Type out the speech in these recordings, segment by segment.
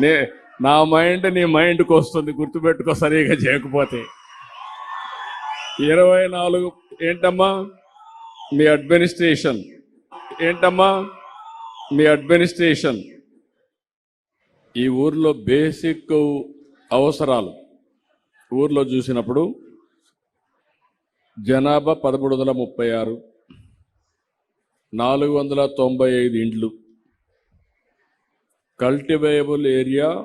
నే నా మైండ్ నీ మైండ్కి వస్తుంది గుర్తుపెట్టుకో సరిగా చేయకపోతే. ఇరవై నాలుగు ఏంటమ్మా? మీ అడ్మినిస్ట్రేషన్ ఏంటమ్మా? మీ అడ్మినిస్ట్రేషన్ ఈ ఊర్లో బేసిక్ అవసరాలు. ఊర్లో చూసినప్పుడు జనాభా పదమూడు వందల ముప్పై ఆరు నాలుగు వందల తొంభై ఐదు ఇండ్లు. కల్టివేయబుల్ ఏరియా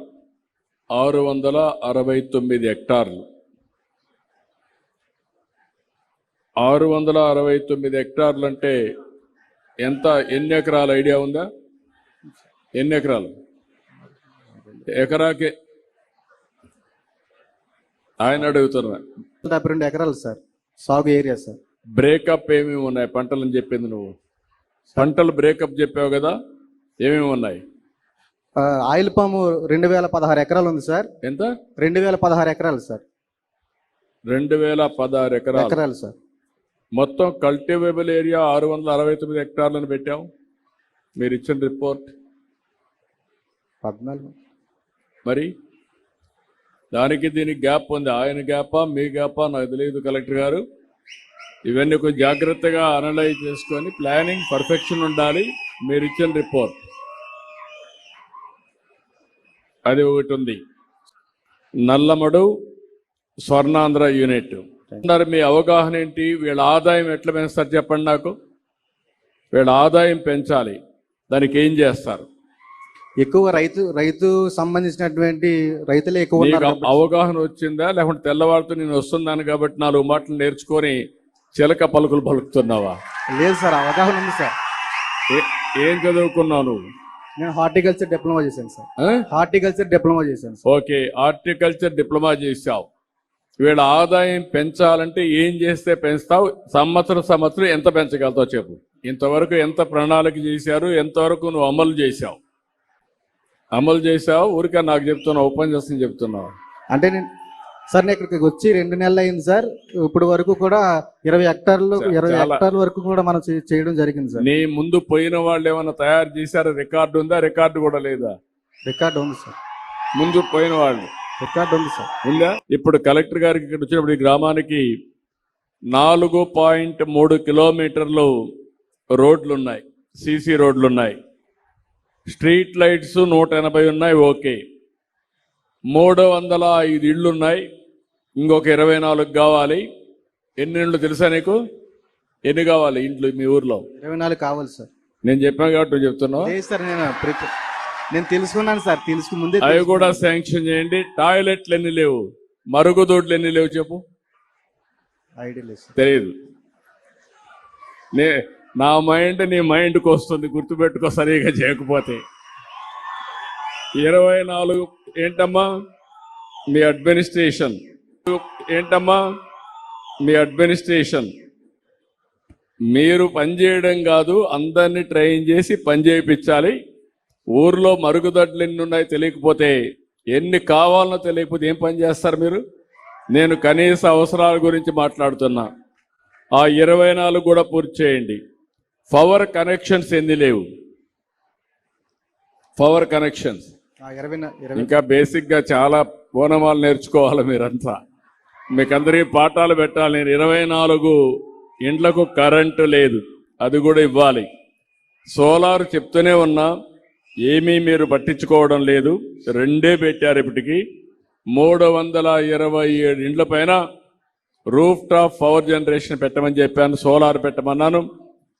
ఆరు వందల అరవై తొమ్మిది హెక్టార్లు. ఆరు వందల అరవై తొమ్మిది హెక్టార్లు అంటే ఎంత ఎన్ని ఎకరాల ఐడియా ఉందా? ఎన్ని ఎకరాలు? ఎకరాకి ఆయన అడుగుతున్నా. డెబ్బై రెండు ఎకరాలు సార్. సాగు ఏరియా సార్. బ్రేకప్ ఏమేమి ఉన్నాయి? పంటలని చెప్పింది నువ్వు. పంటలు బ్రేకప్ చెప్పావు కదా ఏమేమి ఉన్నాయి? ఆయిల్ పాము రెండు వేల పదహారు ఎకరాలు ఉంది సార్. ఎంత? రెండు వేల పదహారు ఎకరాలు సార్. రెండు వేల పదహారు ఎకరాలు. ఎకరాలు సార్. మొత్తం కల్టివేబుల్ ఏరియా ఆరు వందల అరవై తొమ్మిది హెక్టార్లను పెట్టావు. మీరు ఇచ్చిన రిపోర్ట్ పద్నాలుగు. మరి? దానికి దీనికి గ్యాప్ ఉంది. ఆయన గ్యాపా మీ గ్యాపా నాకు తెలియదు కలెక్టర్ గారు. ఇవన్నీ కొంచెం జాగ్రత్తగా అనలైజ్ చేసుకొని ప్లానింగ్ పర్ఫెక్షన్ ఉండాలి. మీరు ఇచ్చిన రిపోర్ట్ అది ఒకటి ఉంది. నల్లమడు స్వర్ణాంధ్ర యూనిట్. అన్నారు మీ అవగాహన ఏంటి? వీళ్ళ ఆదాయం ఎట్లా పెంచుతారు చెప్పండి నాకు. వీళ్ళ ఆదాయం పెంచాలి. దానికి ఏం చేస్తారు? ఎక్కువ రైతు రైతు సంబంధించినటువంటి రైతులే ఎక్కువ నీకు ఉన్నారు కాబట్టి- అవగాహన వచ్చిందా? లేకుంటే తెల్లవారితో నేను వస్తున్నాను కాబట్టి నాలుగు మాటలు నేర్చుకొని చిలక పలుకులు పలుకుతున్నావా? లేదు సార్ అవగాహన ఉంది సార్. ఏ- ఏం చదువుకున్నావు నువ్వు? నేను హార్టికల్చర్ డిప్లొమా చేశాను సార్? హార్టికల్చర్ డిప్లొమా చేశాను ఓకే హార్టికల్చర్ డిప్లొమా చేసావు వీళ్ళ ఆదాయం పెంచాలంటే ఏం చేస్తే పెంచుతావు? సంవత్సరం సంవత్సరం ఎంత పెంచగలుగుతావు చెప్పు. ఇంతవరకు ఎంత ప్రణాళిక చేశారు? ఎంతవరకు నువ్వు అమలు చేశావు? అమలు చేసావు ఊరికే నాకు చెప్తున్నావు ఉపన్యాసం చెప్తున్నావు. అంటే నేను సార్ నేను ఇక్కడికి వచ్చి రెండు నెలలు అయింది సార్. ఇప్పుడు వరకు కూడా ఇరవై హెక్టార్లు ఇరవై హెక్టార్ల వరకు కూడా మనం చేయడం జరిగింది సార్. నీ ముందు పోయిన వాళ్ళు ఏమైనా తయారు చేశారా? రికార్డు ఉందా? రికార్డు కూడా లేదా? రికార్డు ఉంది సార్. ముందు పోయిన వాళ్ళు. రికార్డు ఉంది సార్. ఉందా? ఇప్పుడు కలెక్టర్ గారికి ఇక్కడ వచ్చినప్పుడు ఈ గ్రామానికి నాలుగు పాయింట్ మూడు కిలోమీటర్లు రోడ్లు ఉన్నాయి. సీసీ రోడ్లు ఉన్నాయి. స్ట్రీట్ లైట్స్ నూట ఎనభై ఉన్నాయి ఓకే. మూడు వందల ఐదు ఇళ్ళు ఉన్నాయి ఇంకొక ఇరవై నాలుగు కావాలి. ఎన్ని ఇళ్ళు తెలుసా నీకు? ఎన్ని కావాలి ఇంట్లో మీ ఊర్లో? ఇరవై నాలుగు కావాలి సార్. నేను చెప్పాను కాబట్టి నువ్వు చెప్తున్నావు. లేదు సార్ నేను నేను తెలుసుకున్నాను సార్ తెలుసుకు ముందే అవి. కూడా శాంక్షన్ చేయండి. టాయిలెట్లు ఎన్ని లేవు? మరుగుదొడ్లు ఎన్ని లేవు చెప్పు. ఐడియా లేదు సార్. తెలియదు నే నా మైండ్ నీ మైండ్కి వస్తుంది. గుర్తుపెట్టుకో సరిగా చేయకపోతే. ఇరవై నాలుగు ఏంటమ్మా? మీ అడ్మినిస్ట్రేషన్. ఏంటమ్మా? మీ అడ్మినిస్ట్రేషన్. మీరు పనిచేయడం కాదు అందరినీ ట్రైన్ చేసి పని చేయించాలి. ఊర్లో మరుగుదొడ్లు ఎన్ని ఉన్నాయో తెలియకపోతే ఎన్ని కావాలనో తెలియకపోతే ఏం పని చేస్తారు మీరు? నేను కనీస అవసరాల గురించి మాట్లాడుతున్నా. ఆ ఇరవై నాలుగు కూడా పూర్తి చేయండి. పవర్ కనెక్షన్స్ ఎన్ని లేవు? Power connections. ఇంకా బేసిక్గా చాలా ఓనమాలు నేర్చుకోవాలి మీరంతా. మీకందరికీ పాఠాలు పెట్టాలి. నేను ఇరవై నాలుగు ఇండ్లకు కరెంటు లేదు. అది కూడా ఇవ్వాలి. సోలార్ చెప్తూనే ఉన్నా ఏమీ మీరు పట్టించుకోవడం లేదు. రెండే పెట్టారు ఇప్పటికి. మూడు వందల ఇరవై ఏడు ఇండ్ల పైన రూఫ్ టాప్ పవర్ జనరేషన్ పెట్టమని చెప్పాను సోలార్ పెట్టమన్నాను.